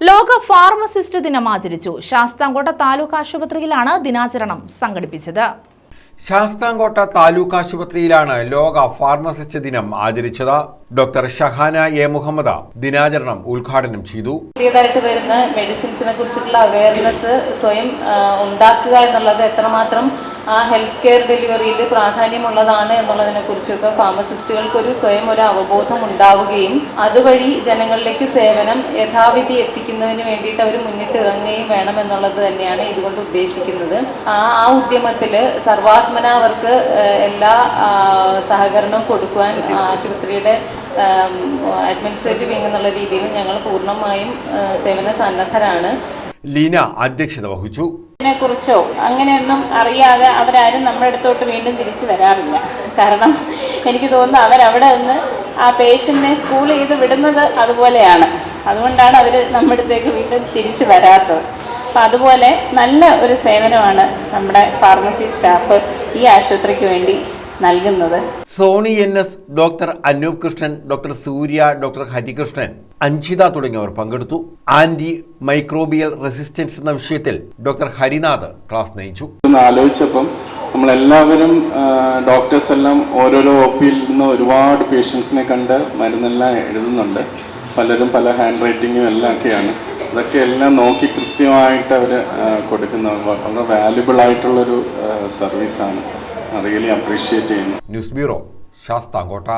ലോക ഫാർമസിസ്റ്റ് ദിനം ആചരിച്ചു. ശാസ്താംകോട്ട താലൂക്ക് ആശുപത്രിയിലാണ് ദിനാചരണം സംഘടിപ്പിച്ചത്. ശാസ്താംകോട്ട താലൂക്ക് ആശുപത്രിയിലാണ് ലോക ഫാർമസിസ്റ്റ് ദിനം ആചരിച്ചത്. ഡോക്ടർ ഷഹാന എ മുഹമ്മദ് ദിനാചരണം ഉദ്ഘാടനം ചെയ്തു. പുതിയതായിട്ട് വരുന്ന മെഡിസിൻസിനെ കുറിച്ചിട്ടുള്ള അവയർനെസ് സ്വയം ഉണ്ടാക്കുക എന്നുള്ളത് എത്രമാത്രം ആ ഹെൽത്ത് കെയർ ഡെലിവറിയിൽ പ്രാധാന്യമുള്ളതാണ് എന്നുള്ളതിനെ കുറിച്ചൊക്കെ ഫാർമസിസ്റ്റുകൾക്ക് ഒരു സ്വയം ഒരു അവബോധം ഉണ്ടാവുകയും അതുവഴി ജനങ്ങളിലേക്ക് സേവനം യഥാവിധി എത്തിക്കുന്നതിന് വേണ്ടിയിട്ട് അവർ മുന്നിട്ട് ഇറങ്ങുകയും വേണം എന്നുള്ളത് തന്നെയാണ് ഇതുകൊണ്ട് ഉദ്ദേശിക്കുന്നത്. ആ ആ ഉദ്യമത്തിൽ സർവാത്മന അവർക്ക് എല്ലാ സഹകരണവും കൊടുക്കുവാൻ ആശുപത്രിയുടെ അഡ്മിനിസ്ട്രേറ്റീവ് വിങ് എന്നുള്ള രീതിയിൽ ഞങ്ങൾ പൂർണമായും സേവന സന്നദ്ധരാണ്. ലീന അധ്യക്ഷത വഹിച്ചു. ഇതിനെക്കുറിച്ചോ അങ്ങനെയൊന്നും അറിയാതെ അവരാരും നമ്മുടെ അടുത്തോട്ട് വീണ്ടും തിരിച്ചു വരാറില്ല. കാരണം എനിക്ക് തോന്നുന്നു അവരവിടെ നിന്ന് ആ പേഷ്യന്റിനെ സ്കൂൾ ചെയ്ത് വിടുന്നത് അതുപോലെയാണ്. അതുകൊണ്ടാണ് അവർ നമ്മുടെ അടുത്തേക്ക് വീണ്ടും തിരിച്ചു വരാത്തത്. അപ്പം അതുപോലെ നല്ല ഒരു സേവനമാണ് നമ്മുടെ ഫാർമസി സ്റ്റാഫ് ഈ ആശുപത്രിക്ക് വേണ്ടി നൽകുന്നത്. Sony N S doctor Anoop Krishnan doctor Surya doctor Harikrishnan Anjitha തുടങ്ങിയവർ പങ്കെടുത്തു. ആന്റി മൈക്രോബിയൽ റെസിസ്റ്റൻസ് എന്ന വിഷയത്തിൽ ഡോക്ടർ ഹരിനാഥ് ക്ലാസ് നയിച്ചു. ആലോചിച്ചപ്പം നമ്മളെല്ലാവരും ഡോക്ടേഴ്സ് എല്ലാം ഓരോരോ ഒ പിയിൽ നിന്ന് ഒരുപാട് പേഷ്യൻസിനെ കണ്ട് മരുന്നെല്ലാം എഴുതുന്നുണ്ട്. പലരും പല ഹാൻഡ് റൈറ്റിങ്ങും എല്ലാം ഒക്കെയാണ്. അതൊക്കെ എല്ലാം നോക്കി കൃത്യമായിട്ട് അവർ കൊടുക്കുന്ന വളരെ വാല്യുബിൾ ആയിട്ടുള്ളൊരു സർവീസാണ് റിയലി അപ്രീഷിയേറ്റ് ചെയ്യുന്നു. News bureau Sasthamkotta.